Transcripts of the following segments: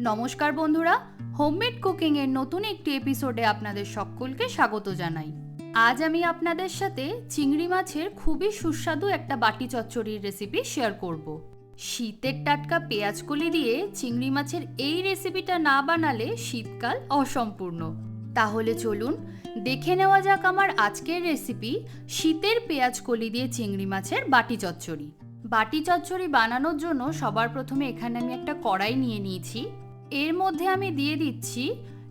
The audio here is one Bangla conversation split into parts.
নমস্কার বন্ধুরা হোমমেড কুকিংয়ের নতুন একটি এপিসোডে আপনাদের সকলকে স্বাগত জানাই। আজ আমি আপনাদের সাথে চিংড়ি মাছের খুবই সুস্বাদু একটা বাটি চচ্চড়ির রেসিপি শেয়ার করব। শীতের টাটকা পেঁয়াজ কলি দিয়ে চিংড়ি মাছের এই রেসিপিটা না বানালে শীতকাল অসম্পূর্ণ। তাহলে চলুন দেখে নেওয়া যাক আমার আজকের রেসিপি শীতের পেঁয়াজ কলি দিয়ে চিংড়ি মাছের বাটি চচ্চড়ি। বাটি চচ্চড়ি বানানোর জন্য সবার প্রথমে এখানে আমি একটা কড়াই নিয়ে নিয়েছি। এর মধ্যে আমি দিয়ে দিচ্ছি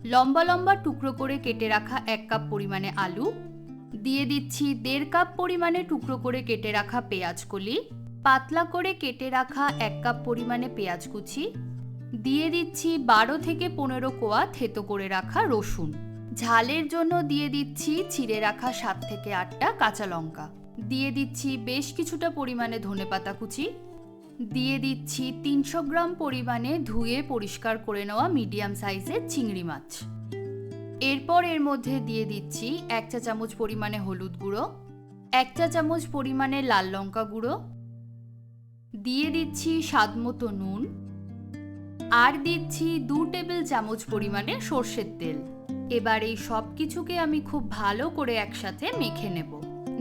লম্বা লম্বা টুকরো করে কেটে রাখা এক কাপ পরিমাণে আলু, দিয়ে দিচ্ছি দেড় কাপ পরিমাণে টুকরো করে কেটে রাখা পেঁয়াজ কলি, পাতলা করে কেটে রাখা এক কাপ পরিমাণে পেঁয়াজ কুচি, দিয়ে দিচ্ছি বারো থেকে পনেরো কোয়া থেতো করে রাখা রসুন। ঝালের জন্য দিয়ে দিচ্ছি চিড়ে রাখা সাত থেকে আটটা কাঁচা লঙ্কা। দিয়ে দিচ্ছি বেশ কিছুটা পরিমাণে ধনেপাতা কুচি দিয়ে দিচ্ছি তিনশো গ্রাম পরিমাণে ধুয়ে পরিষ্কার করে নেওয়া মিডিয়াম সাইজের চিংড়ি মাছ। এরপর এর মধ্যে দিয়ে দিচ্ছি এক চা চামচ পরিমাণে হলুদ গুঁড়ো, এক চা চামচ পরিমাণে লাল লঙ্কা গুঁড়ো, দিয়ে দিচ্ছি স্বাদ মতো নুন, আর দিচ্ছি দু টেবিল চামচ পরিমাণে সর্ষের তেল। এবার এই সব কিছুকে আমি খুব ভালো করে একসাথে মেখে নেব।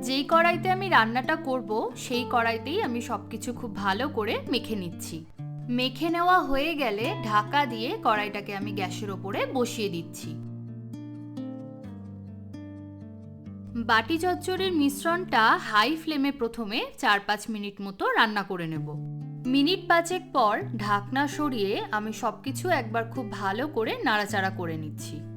যেই কড়াইতে আমি রান্নাটা করব, সেই কড়াইতেই আমি সব কিছু খুব ভালো করে মেখে নিচ্ছি। মেখে নেওয়া হয়ে গেলে ঢাকা দিয়ে কড়াইটাকে আমি গ্যাসের ওপরে বসিয়ে দিচ্ছি। বাটি চচ্চড়ির মিশ্রণটা হাই ফ্লেমে প্রথমে চার পাঁচ মিনিট মতো রান্না করে নেব। মিনিট পাঁচেক পর ঢাকনা সরিয়ে আমি সবকিছু একবার খুব ভালো করে নাড়াচাড়া করে নিচ্ছি।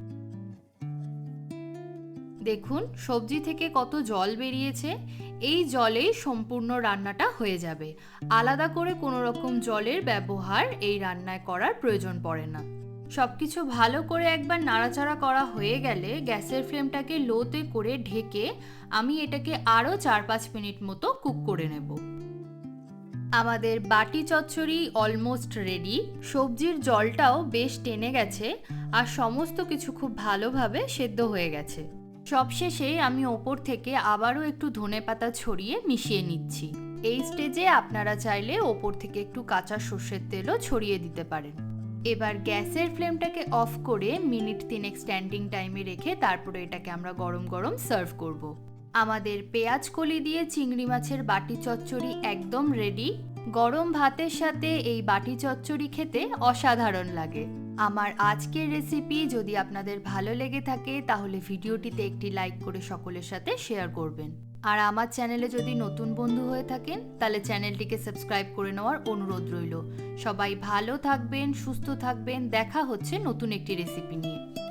দেখুন, সবজি থেকে কত জল বেরিয়েছে, এই জলেই সম্পূর্ণ রান্নাটা হয়ে যাবে। আলাদা করে কোনো রকম জলের ব্যবহার এই রান্নায় করার প্রয়োজন পড়ে না। সব কিছু ভালো করে একবার নাড়াচাড়া করা হয়ে গেলে গ্যাসের ফ্লেমটাকে লোতে করে ঢেকে আমি এটাকে আরও চার পাঁচ মিনিট মতো কুক করে নেব। আমাদের বাটি চচ্চড়ি অলমোস্ট রেডি। সবজির জলটাও বেশ টেনে গেছে আর সমস্ত কিছু খুব ভালোভাবে সেদ্ধ হয়ে গেছে। সবশেষে আমি ওপর থেকে আবারও একটু ধনে পাতা ছড়িয়ে মিশিয়ে নিচ্ছি। এই স্টেজে আপনারা চাইলে ওপর থেকে একটু কাঁচা সর্ষের তেলও ছড়িয়ে দিতে পারেন। এবার গ্যাসের ফ্লেমটাকে অফ করে মিনিট তিনেক স্ট্যান্ডিং টাইমে রেখে তারপরে এটাকে আমরা গরম গরম সার্ভ করব। আমাদের পেঁয়াজ কলি দিয়ে চিংড়ি মাছের বাটি চচ্চড়ি একদম রেডি। গরম ভাতের সাথে এই বাটি চচ্চড়ি খেতে অসাধারণ লাগে। আমার আজকের রেসিপি যদি আপনাদের ভালো লেগে থাকে, তাহলে ভিডিওটিতে একটি লাইক করে সকলের সাথে শেয়ার করবেন। আর আমার চ্যানেলে যদি নতুন বন্ধু হয়ে থাকেন, তাহলে চ্যানেলটিকে সাবস্ক্রাইব করে নেওয়ার অনুরোধ রইল। সবাই ভালো থাকবেন, সুস্থ থাকবেন, দেখা হচ্ছে নতুন একটি রেসিপি নিয়ে।